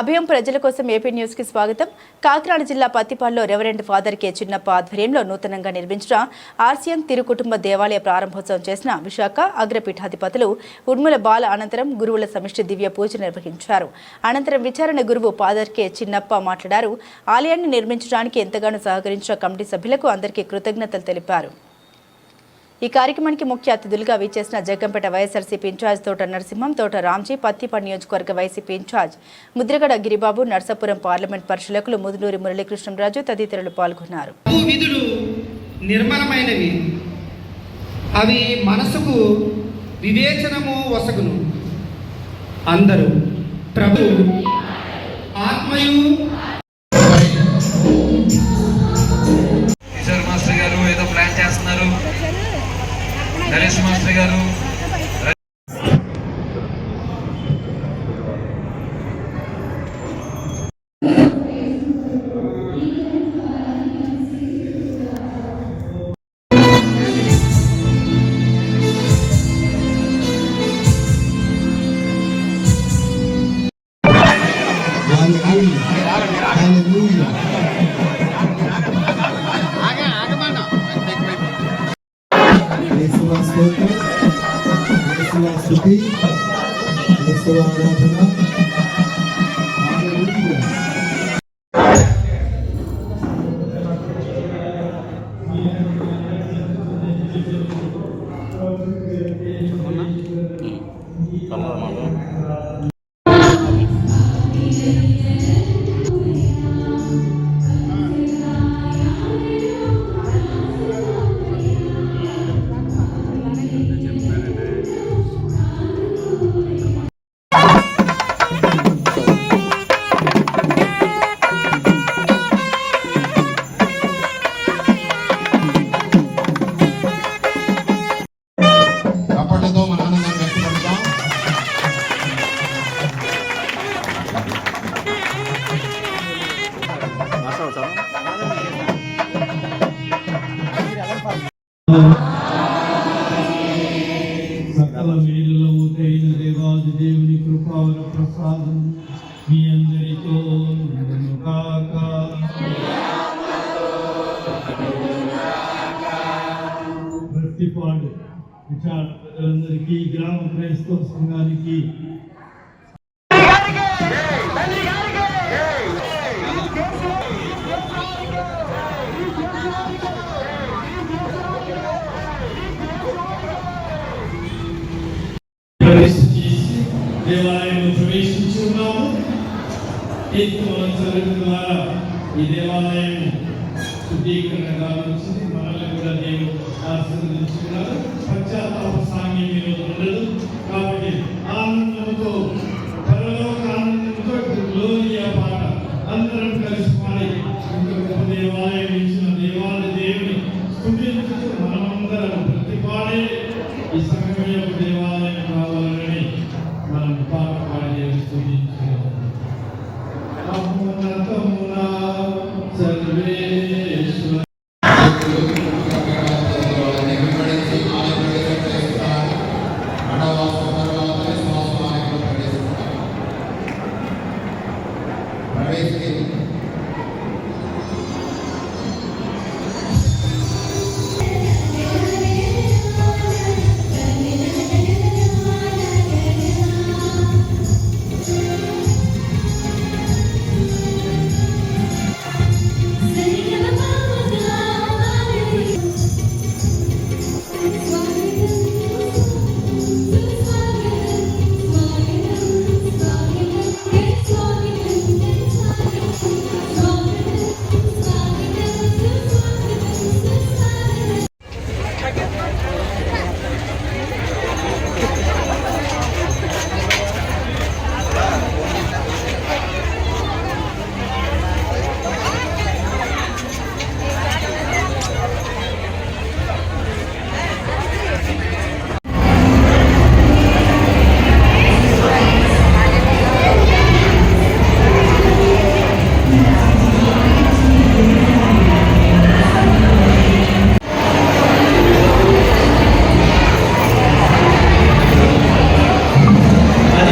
అభయం ప్రజల కోసం ఏపీ న్యూస్కి స్వాగతం. కాకినాడ జిల్లా పత్తిపాల్లో రెవరెండ్ ఫాదర్ కె చిన్నప్ప ఆధ్వర్యంలో నూతనంగా నిర్మించిన ఆర్సిఎం తిరుకుటుంబ దేవాలయ ప్రారంభోత్సవం చేసిన విశాఖ అగ్రపీఠాధిపతులు ఉర్ముల బాల అనంతరం గురువుల సమిష్టి దివ్య పూజ నిర్వహించారు. అనంతరం విచారణ గురువు ఫాదర్ కె చిన్నప్ప మాట్లాడారు. ఆలయాన్ని నిర్మించడానికి ఎంతగానో సహకరించిన కమిటీ సభ్యులకు అందరికీ కృతజ్ఞతలు తెలిపారు. ఈ కార్యక్రమానికి ముఖ్య అతిథులుగా విచ్చేసిన జగ్గంపేట వైఎస్ఆర్సీపీ ఇన్ఛార్జ్ తోట నరసింహం తోట రామ్జీ పత్తిపాడు నియోజకవర్గ YCP in-charge Mudragada Giribabu Narsapuram parliament పరిశీలకులు ముదునూరి మురళీకృష్ణరాజు తదితరులు పాల్గొన్నారు. విధులు నిర్మలమైనవి. అవి మనసుకు వివేచనము వసగును. అందరూ ప్రభు ఆత్మయు నరేష్ మాస్టర్ గారు Siti Yesus Aradhana Hallelujah. సకల మేలులో తైన దేవాది దేవుని కృపావర ప్రసాదం మీ అందరితో కాక భక్తిపాడు విచారణలందరికీ గ్రామ క్రైస్తవ సంఘానికి దేవాలయంలో ప్రవేశించి ఉన్నాము. చదువు ద్వారా ఈ దేవాలయం శుద్ధీకరణ కావాల్సింది మనల్ని కూడా దేవుడు ఆశీర్వదించుకున్నారు. పశ్చాత్తాప సాంగ్యం ఈరోజు ఉండదు. కాబట్టి பேசுகிறேன்